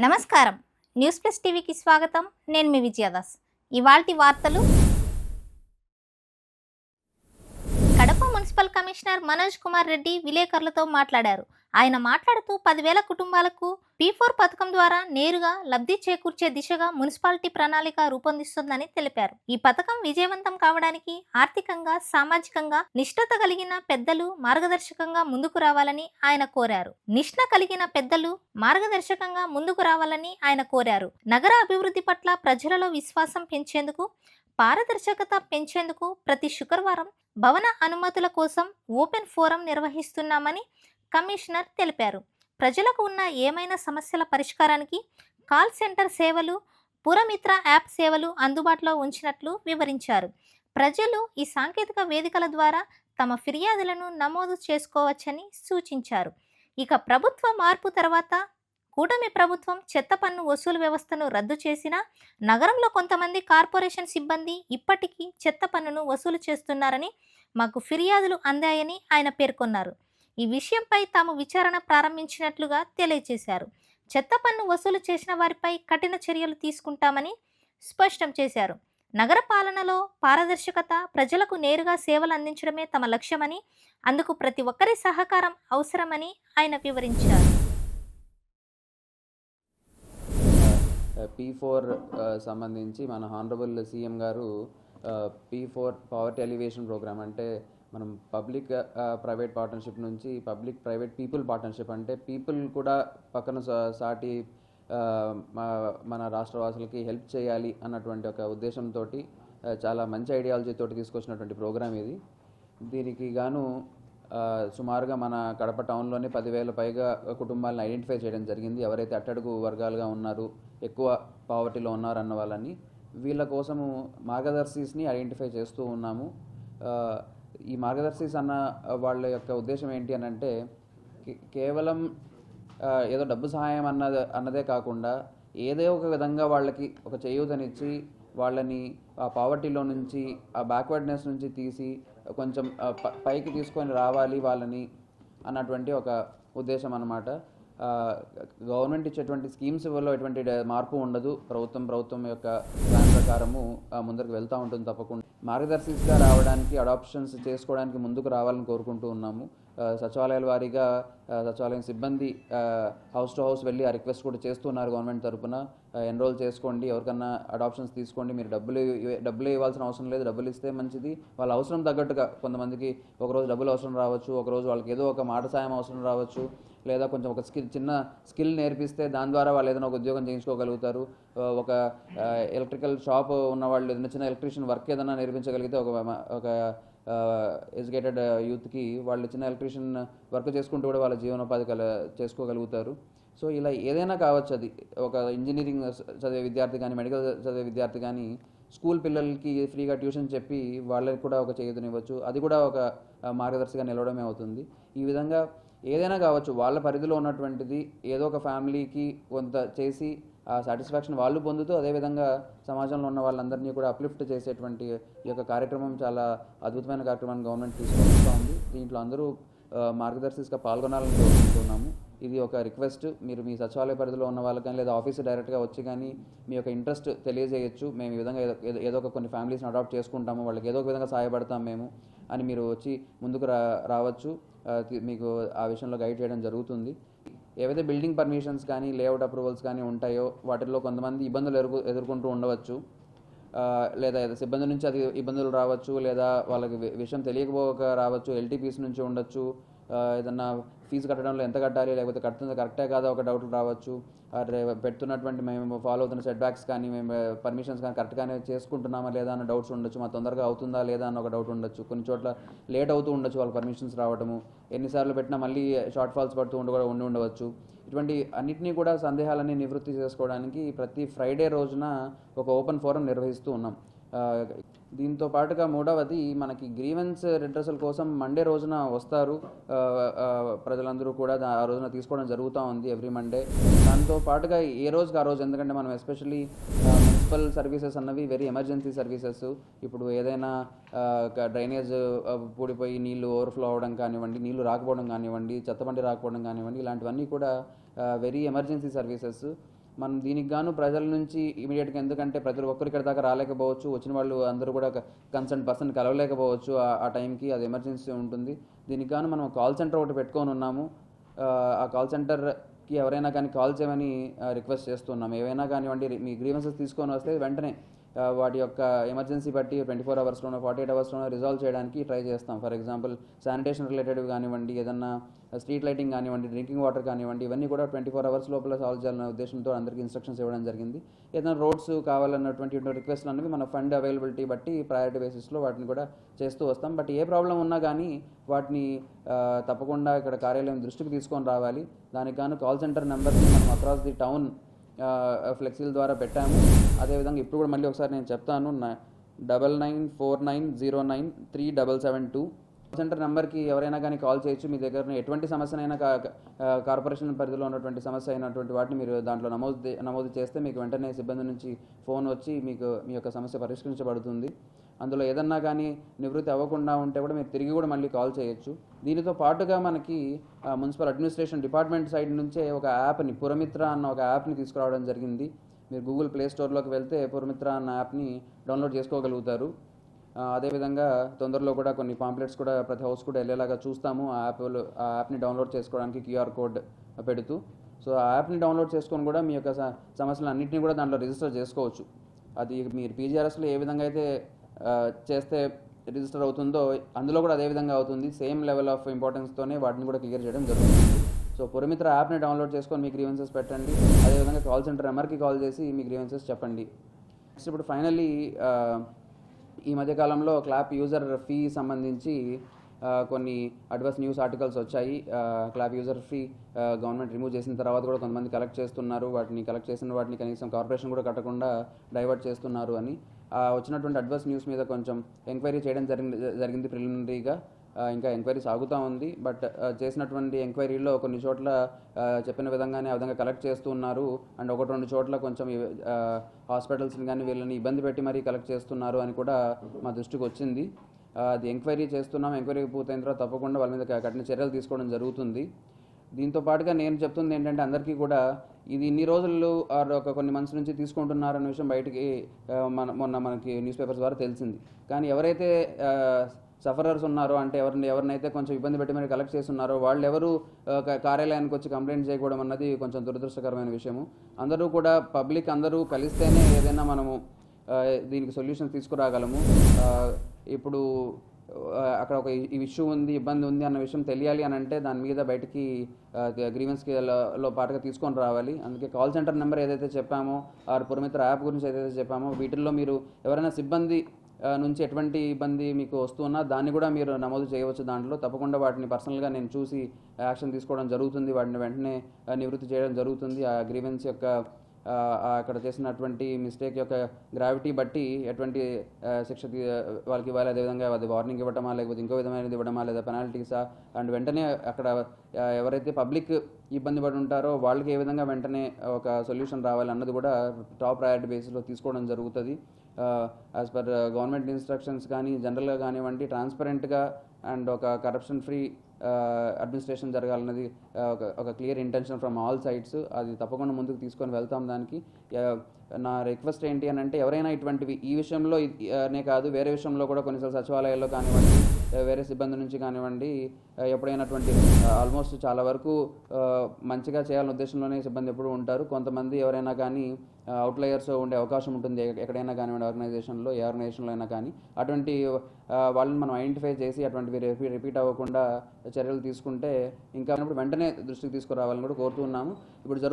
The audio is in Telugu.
నమస్కారం. న్యూస్ ప్లస్ టీవీకి స్వాగతం. నేను మీ విజయదాస్. ఇవాల్టి వార్తలు కమిషనర్ మనోజ్ కుమార్ రెడ్డి విలేకరులతో మాట్లాడారు. ఆయన మాట్లాడుతూ పదివేల కుటుంబాలకు పీ ఫోర్ పథకం ద్వారా నేరుగా లబ్ధి చేకూర్చే దిశగా మున్సిపాలిటీ ప్రణాళిక రూపొందిస్తుందని తెలిపారు. ఈ పథకం విజయవంతం కావడానికి ఆర్థికంగా సామాజికంగా నిష్ఠత కలిగిన పెద్దలు మార్గదర్శకంగా ముందుకు రావాలని ఆయన కోరారు. నిష్ణ కలిగిన పెద్దలు మార్గదర్శకంగా ముందుకు రావాలని ఆయన కోరారు. నగర అభివృద్ధి పట్ల ప్రజలలో విశ్వాసం పెంచేందుకు పారదర్శకత పెంచేందుకు ప్రతి శుక్రవారం భవన అనుమతుల కోసం ఓపెన్ ఫోరం నిర్వహిస్తున్నామని కమిషనర్ తెలిపారు. ప్రజలకు ఉన్న ఏమైనా సమస్యల పరిష్కారానికి కాల్ సెంటర్ సేవలు పురమిత్ర యాప్ సేవలు అందుబాటులో ఉంచినట్లు వివరించారు. ప్రజలు ఈ సాంకేతిక వేదికల ద్వారా తమ ఫిర్యాదులను నమోదు చేసుకోవచ్చని సూచించారు. ఇక ప్రభుత్వ మార్పు తర్వాత కూటమి ప్రభుత్వం చెత్త పన్ను వసూలు వ్యవస్థను రద్దు చేసినా నగరంలో కొంతమంది కార్పొరేషన్ సిబ్బంది ఇప్పటికీ చెత్త పన్నును వసూలు చేస్తున్నారని మాకు ఫిర్యాదులు అందాయని ఆయన పేర్కొన్నారు. ఈ విషయంపై తాము విచారణ ప్రారంభించినట్లుగా తెలియజేశారు. చెత్త పన్ను వసూలు చేసిన వారిపై కఠిన చర్యలు తీసుకుంటామని స్పష్టం చేశారు. నగర పాలనలో పారదర్శకత ప్రజలకు నేరుగా సేవలు అందించడమే తమ లక్ష్యమని అందుకు ప్రతి ఒక్కరి సహకారం అవసరమని ఆయన వివరించారు. Uh, పీ ఫోర్ uh, సంబంధించి మన హానరబుల్ సీఎం గారు P four poverty elevation programme అంటే మనం పబ్లిక్ ప్రైవేట్ పార్ట్నర్షిప్ నుంచి పబ్లిక్ ప్రైవేట్ పీపుల్ పార్ట్నర్షిప్ అంటే పీపుల్ కూడా పక్కన సా- సాటి uh, మా- మన రాష్ట్రవాసులకి హెల్ప్ చేయాలి అన్నటువంటి ఒక ఉద్దేశంతో చాలా మంచి ఐడియాలజీ తోటి తీసుకొచ్చినటువంటి ప్రోగ్రామ్ ఇది. దీనికి గాను సుమారుగా మన కడప టౌన్లోనే పదివేల పైగా కుటుంబాలను ఐడెంటిఫై చేయడం జరిగింది. ఎవరైతే అట్టడుగు వర్గాలుగా ఉన్నారు ఎక్కువ పావర్టీలో ఉన్నారు అన్న వాళ్ళని వీళ్ళ కోసము మార్గదర్శిస్ని ఐడెంటిఫై చేస్తూ ఉన్నాము. ఈ మార్గదర్శిస్ అన్న వాళ్ళ యొక్క ఉద్దేశం ఏంటి అని అంటే కేవలం ఏదో డబ్బు సహాయం అన్నది అన్నదే కాకుండా ఏదో ఒక విధంగా వాళ్ళకి ఒక చేయూతనిచ్చి వాళ్ళని ఆ పావర్టీలో నుంచి ఆ బ్యాక్వర్డ్నెస్ నుంచి తీసి కొంచెం పైకి తీసుకొని రావాలి వాళ్ళని అన్నటువంటి ఒక ఉద్దేశం అన్నమాట. గవర్నమెంట్ ఇచ్చేటువంటి స్కీమ్స్ వల్ల ఎటువంటి మార్పు ఉండదు. ప్రభుత్వం ప్రభుత్వం యొక్క దాని ప్రకారము ఆ, ముందరకు వెళ్తూ ఉంటుంది తప్పకుండా. మార్గదర్శిగా రావడానికి అడాప్షన్స్ చేసుకోవడానికి ముందుకు రావాలని కోరుకుంటూ ఉన్నాము. సచివాలయాల వారీగా సచివాలయం సిబ్బంది హౌస్ టు హౌస్ వెళ్ళి ఆ రిక్వెస్ట్ కూడా చేస్తున్నారు గవర్నమెంట్ తరపున. ఎన్రోల్ చేసుకోండి ఎవరికన్నా అడాప్షన్స్ తీసుకోండి. మీరు డబ్బులు ఇవ్వ- డబ్బులు ఇవ్వాల్సిన అవసరం లేదు. డబ్బులు ఇస్తే మంచిది. వాళ్ళ అవసరం తగ్గట్టుగా కొంతమందికి ఒకరోజు డబ్బులు అవసరం రావచ్చు ఒకరోజు వాళ్ళకి ఏదో ఒక మాట సాయం అవసరం రావచ్చు. లేదా కొంచెం ఒక స్కిల్ చిన్న స్కిల్ నేర్పిస్తే దాని ద్వారా వాళ్ళు ఏదైనా ఒక ఉద్యోగం చేయించుకోగలుగుతారు. ఒక ఎలక్ట్రికల్ షాప్ ఉన్న వాళ్ళు ఏదైనా చిన్న ఎలక్ట్రీషియన్ వర్క్ ఏదైనా నేర్పించగలిగితే ఒక ఒక ఎడ్యుకేటెడ్ యూత్కి వాళ్ళు చిన్న ఎలక్ట్రీషియన్ వర్క్ చేసుకుంటూ కూడా వాళ్ళ జీవనోపాధి కల చేసుకోగలుగుతారు. సో ఇలా ఏదైనా కావచ్చు అది. ఒక ఇంజనీరింగ్ చదివే విద్యార్థి కానీ మెడికల్ చదివే విద్యార్థి కానీ స్కూల్ పిల్లలకి ఫ్రీగా ట్యూషన్ చెప్పి వాళ్ళకి కూడా ఒక చేయుతనివ్వచ్చు. అది కూడా ఒక మార్గదర్శిగా నిలవడమే అవుతుంది. ఈ విధంగా ఏదైనా కావచ్చు వాళ్ళ పరిధిలో ఉన్నటువంటిది ఏదో ఒక ఫ్యామిలీకి కొంత చేసి ఆ సాటిస్ఫాక్షన్ వాళ్ళు పొందుతూ అదేవిధంగా సమాజంలో ఉన్న వాళ్ళందరినీ కూడా అప్లిఫ్ట్ చేసేటువంటి ఈ యొక్క కార్యక్రమం చాలా అద్భుతమైన కార్యక్రమాన్ని గవర్నమెంట్ తీసుకొస్తూ ఉంది. దీంట్లో అందరూ మార్గదర్శిగా పాల్గొనాలని కోరుకుంటున్నాము. ఇది ఒక రిక్వెస్ట్ మీరు మీ సచివాలయ పరిధిలో ఉన్న వాళ్ళకి కానీ లేదా ఆఫీస్ డైరెక్ట్గా వచ్చి కానీ మీ యొక్క ఇంట్రెస్ట్ తెలియజేయచ్చు. మేము ఈ విధంగా ఏదో ఏదో- ఒక కొన్ని ఫ్యామిలీస్ని అడాప్ట్ చేసుకుంటాము. వాళ్ళకి ఏదో ఒక విధంగా సహాయపడతాం మేము అని మీరు వచ్చి ముందుకు రా రావచ్చు. మీకు ఆ విషయంలో గైడ్ చేయడం జరుగుతుంది. ఏవైతే బిల్డింగ్ పర్మిషన్స్ కానీ లేఅవుట్ అప్రూవల్స్ కానీ ఉంటాయో వాటిల్లో కొంతమంది ఇబ్బందులు ఎదుర్కొ ఎదుర్కొంటూ ఉండవచ్చు. లేదా సిబ్బంది నుంచి అది ఇబ్బందులు రావచ్చు లేదా వాళ్ళకి విషయం తెలియకపోక రావచ్చు ఎల్టీపీస్ నుంచి ఉండొచ్చు ఏదన్నా ఫీజు కట్టడంలో ఎంత కట్టాలి లేకపోతే కడుతుంది కరెక్టే కాదా ఒక డౌట్ రావచ్చు. అరే పెడుతున్నటువంటి మేము ఫాలో అవుతున్న సెట్ బ్యాక్స్ కానీ మేము పర్మిషన్స్ కానీ కరెక్ట్గానే చేసుకుంటున్నామా లేదా అన్న డౌట్స్ ఉండొచ్చు. మా తొందరగా అవుతుందా లేదా అన్న ఒక డౌట్ ఉండొచ్చు. కొన్ని చోట్ల లేట్ అవుతూ ఉండొచ్చు వాళ్ళ పర్మిషన్స్ రావడము. ఎన్నిసార్లు పెట్టినా మళ్ళీ షార్ట్ ఫాల్స్ పడుతూ ఉండి కూడా ఉండి ఉండవచ్చు. ఇటువంటి అన్నిటినీ కూడా సందేహాలన్నీ నివృత్తి చేసుకోవడానికి ప్రతి ఫ్రైడే రోజున ఒక ఓపెన్ ఫోరం నిర్వహిస్తూ ఉన్నాం. దీంతో పాటుగా మూడవది మనకి గ్రీవెన్స్ రిడ్రసల్ కోసం మండే రోజున వస్తారు. ప్రజలందరూ కూడా ఆ రోజున తీసుకోవడం జరుగుతూ ఉంది ఎవ్రీ మండే. దాంతో పాటుగా ఏ రోజుకి ఆ రోజు? ఎందుకంటే మనం ఎస్పెషల్లీ మున్సిపల్ సర్వీసెస్ అన్నవి వెరీ ఎమర్జెన్సీ సర్వీసెస్. ఇప్పుడు ఏదైనా డ్రైనేజ్ పూడిపోయి నీళ్ళు ఓవర్ఫ్లో అవ్వడం కానివ్వండి నీళ్ళు రాకపోవడం కానివ్వండి చెత్తబండి రాకపోవడం కానివ్వండి ఇలాంటివన్నీ కూడా వెరీ ఎమర్జెన్సీ సర్వీసెస్. మనం దీనికి గాను ప్రజల నుంచి ఇమీడియట్గా ఎందుకంటే ప్రతి ఒక్కరు ఇక్కడ దాకా రాలేకపోవచ్చు. వచ్చిన వాళ్ళు అందరూ కూడా కన్సర్న్ పర్సన్ కలవలేకపోవచ్చు ఆ- టైంకి అది ఎమర్జెన్సీ ఉంటుంది. దీనికి గాను మనం కాల్ సెంటర్ ఒకటి పెట్టుకొని ఉన్నాము. ఆ, కాల్ సెంటర్కి ఎవరైనా కానీ కాల్ చేయమని రిక్వెస్ట్ చేస్తున్నాం ఏవైనా కానివ్వండి మీ గ్రీవెన్సెస్ తీసుకొని వస్తే వెంటనే వాటి యొక్క ఎమర్జెన్సీ బట్టి ట్వంటీ ఫోర్ అవర్స్లోనో ఫార్టీ ఎయిట్ అవర్స్లోనో రిజాల్వ్ చేయడానికి ట్రై చేస్తాం. ఫర్ ఎగ్జాంపుల్ శానిటేషన్ రిలేటెడ్ కానివ్వండి ఏదన్నా స్ట్రీట్ లైటింగ్ కానివ్వండి డ్రింకింగ్ వాటర్ కానివ్వండి ఇవన్నీ కూడా ట్వంటీ ఫోర్ అవర్స్ లోపల సాల్వ్ చేయాలనే ఉద్దేశంతో అందరికీ ఇన్స్ట్రక్షన్స్ ఇవ్వడం జరిగింది. ఏదైనా రోడ్స్ కావాలన్నటువంటి రిక్వెస్ట్లు అనేవి మన ఫండ్ అవైలబిలిటీ బట్టి ప్రయారిటీ బేసిస్లో వాటిని కూడా చేస్తూ వస్తాం. బట్ ఏ ప్రాబ్లం ఉన్నా కానీ వాటిని తప్పకుండా ఇక్కడ కార్యాలయం దృష్టికి తీసుకొని రావాలి. దానికి గాను కాల్ సెంటర్ నెంబర్ని మనం అక్రాస్ ది టౌన్ ఫ్లెక్సీల ద్వారా పెట్టాము. అదేవిధంగా ఇప్పుడు కూడా మళ్ళీ ఒకసారి నేను చెప్తాను double nine four nine zero nine three double seven two. Centre నెంబర్కి ఎవరైనా కానీ కాల్ చేయొచ్చు మీ దగ్గర ఎటువంటి సమస్యనైనా కా- కార్పొరేషన్ పరిధిలో ఉన్నటువంటి సమస్య అయినటువంటి వాటిని మీరు దాంట్లో నమోదు నమోదు చేస్తే మీకు వెంటనే సిబ్బంది నుంచి ఫోన్ వచ్చి మీకు మీ యొక్క సమస్య పరిష్కరించబడుతుంది. అందులో ఏదన్నా కానీ నివృత్తి అవ్వకుండా ఉంటే కూడా మీరు తిరిగి కూడా మళ్ళీ కాల్ చేయొచ్చు. దీనితో పాటుగా మనకి మున్సిపల్ అడ్మినిస్ట్రేషన్ డిపార్ట్మెంట్ సైడ్ నుంచే ఒక యాప్ని పురమిత్ర అన్న ఒక యాప్ని తీసుకురావడం జరిగింది. మీరు గూగుల్ ప్లే స్టోర్లోకి వెళ్తే పురమిత్ర అన్న యాప్ని డౌన్లోడ్ చేసుకోగలుగుతారు. అదేవిధంగా తొందరలో కూడా కొన్ని పాంప్లెట్స్ కూడా ప్రతి హౌస్ కూడా వెళ్ళేలాగా చూస్తాము. ఆ యాప్లో ఆ యాప్ని డౌన్లోడ్ చేసుకోవడానికి క్యూఆర్ కోడ్ పెడుతూ. సో ఆ యాప్ని డౌన్లోడ్ చేసుకొని కూడా మీ యొక్క సమస్యలు అన్నింటినీ కూడా దాంట్లో రిజిస్టర్ చేసుకోవచ్చు. అది మీరు పీజీఆర్ఎస్లో ఏ విధంగా అయితే చేస్తే రిజిస్టర్ అవుతుందో అందులో కూడా అదే విధంగా అవుతుంది. సేమ్ లెవెల్ ఆఫ్ ఇంపార్టెన్స్తోనే వాటిని కూడా క్లియర్ చేయడం జరుగుతుంది. సో పురమిత్ర యాప్ని డౌన్లోడ్ చేసుకొని మీ గ్రీవెన్సెస్ పెట్టండి. అదేవిధంగా కాల్ సెంటర్ నెంబర్కి కాల్ చేసి మీ గ్రీవెన్సెస్ చెప్పండి. నెక్స్ట్ ఇప్పుడు ఫైనల్లీ ఈ మధ్యకాలంలో క్లాప్ యూజర్ ఫీ సంబంధించి కొన్ని అడ్వర్స్ న్యూస్ ఆర్టికల్స్ వచ్చాయి. CLAP user fee government remove చేసిన తర్వాత కూడా కొంతమంది కలెక్ట్ చేస్తున్నారు. వాటిని కలెక్ట్ చేసిన వాటిని కనీసం కార్పొరేషన్ కూడా కట్టకుండా డైవర్ట్ చేస్తున్నారు అని. వచ్చినటువంటి అడ్వర్స్ న్యూస్ మీద కొంచెం ఎంక్వైరీ చేయడం జరిగింది జరిగింది ప్రిలిమినరీగా. ఇంకా ఎంక్వైరీ సాగుతూ ఉంది. బట్ చేసినటువంటి ఎంక్వైరీలో కొన్ని చోట్ల చెప్పిన విధంగానే ఆ విధంగా కలెక్ట్ చేస్తూ ఉన్నారు. అండ్ ఒకటి రెండు చోట్ల కొంచెం హాస్పిటల్స్ని కానీ వీళ్ళని ఇబ్బంది పెట్టి మరీ కలెక్ట్ చేస్తున్నారు అని కూడా మా దృష్టికి వచ్చింది. అది ఎంక్వైరీ చేస్తున్నాం. ఎంక్వైరీ పూర్తయిన తర్వాత తప్పకుండా వాళ్ళ మీద కఠిన చర్యలు తీసుకోవడం జరుగుతుంది. దీంతో పాటుగా నేను చెప్తుంది ఏంటంటే అందరికీ కూడా ఇది ఇన్ని రోజులు ఒక కొన్ని మంత్స్ నుంచి తీసుకుంటున్నారన్న విషయం బయటికి మన మొన్న మనకి న్యూస్ పేపర్స్ ద్వారా తెలిసింది. కానీ ఎవరైతే సఫరర్స్ ఉన్నారో అంటే ఎవరిని ఎవరినైతే కొంచెం ఇబ్బంది పెట్టి మరి కలెక్ట్ చేస్తున్నారో వాళ్ళు ఎవరు కార్యాలయానికి వచ్చి కంప్లైంట్ చేయకూడదు అన్నది కొంచెం దురదృష్టకరమైన విషయము. అందరూ కూడా పబ్లిక్ అందరూ కలిస్తేనే ఏదైనా మనము దీనికి సొల్యూషన్స్ తీసుకురాగలము. ఇప్పుడు అక్కడ ఒక ఈ ఇష్యూ ఉంది ఇబ్బంది ఉంది అన్న విషయం తెలియాలి అని అంటే దాని మీద బయటికి గ్రీవెన్స్కి లో పాటుగా తీసుకొని రావాలి. అందుకే కాల్ సెంటర్ నెంబర్ ఏదైతే చెప్పామో ఆర్ పురమిత్ర యాప్ గురించి ఏదైతే చెప్పామో వీటిల్లో మీరు ఎవరైనా సిబ్బంది నుంచి ఎటువంటి ఇబ్బంది మీకు వస్తున్నా దాన్ని కూడా మీరు నమోదు చేయవచ్చు దాంట్లో. తప్పకుండా వాటిని పర్సనల్గా నేను చూసి యాక్షన్ తీసుకోవడం జరుగుతుంది. వాటిని వెంటనే నివృత్తి చేయడం జరుగుతుంది. ఆ గ్రీవెన్స్ యొక్క అక్కడ చేసినటువంటి మిస్టేక్ యొక్క గ్రావిటీ బట్టి ఎటువంటి శిక్ష వాళ్ళకి ఇవ్వాలి అదేవిధంగా అది వార్నింగ్ ఇవ్వటమా లేకపోతే ఇంకో విధమైనది ఇవ్వడమా లేదా పెనాల్టీసా అండ్ వెంటనే అక్కడ ఎవరైతే పబ్లిక్ ఇబ్బంది పడి ఉంటారో వాళ్ళకి ఏ విధంగా వెంటనే ఒక సొల్యూషన్ రావాలి అన్నది కూడా టాప్ ప్రయారిటీ బేసిస్లో తీసుకోవడం జరుగుతుంది. యాజ్ పర్ గవర్నమెంట్ ఇన్స్ట్రక్షన్స్ కానీ జనరల్గా కానివ్వండి ట్రాన్స్పరెంట్గా అండ్ ఒక కరప్షన్ ఫ్రీ అడ్మినిస్ట్రేషన్ జరగాలన్నది ఒక ఒక clear intention from all sides అది తప్పకుండా ముందుకు తీసుకొని వెళ్తాం దానికి. నా రిక్వెస్ట్ ఏంటి అని అంటే ఎవరైనా ఇటువంటివి ఈ విషయంలో నే కాదు వేరే విషయంలో కూడా కొన్నిసార్లు సచివాలయాల్లో కానివ్వండి వేరే సిబ్బంది నుంచి కానివ్వండి ఎప్పుడైనటువంటి ఆల్మోస్ట్ చాలా వరకు మంచిగా చేయాలనే ఉద్దేశంలోనే సిబ్బంది ఎప్పుడు ఉంటారు. కొంతమంది ఎవరైనా కానీ అవుట్లయర్స్ ఉండే అవకాశం ఉంటుంది. ఎక్కడైనా కానివ్వండి ఆర్గనైజేషన్లో ఏ ఆర్గనైజేషన్లో అయినా కానీ అటువంటి వాళ్ళని మనం ఐడెంటిఫై చేసి అటువంటివి రిపీట్ రిపీట్ అవ్వకుండా చర్యలు తీసుకుంటే ఇంకా వెంటనే దృష్టికి తీసుకురావాలని కూడా కోరుతూ ఉన్నాము. ఇప్పుడు జరుగు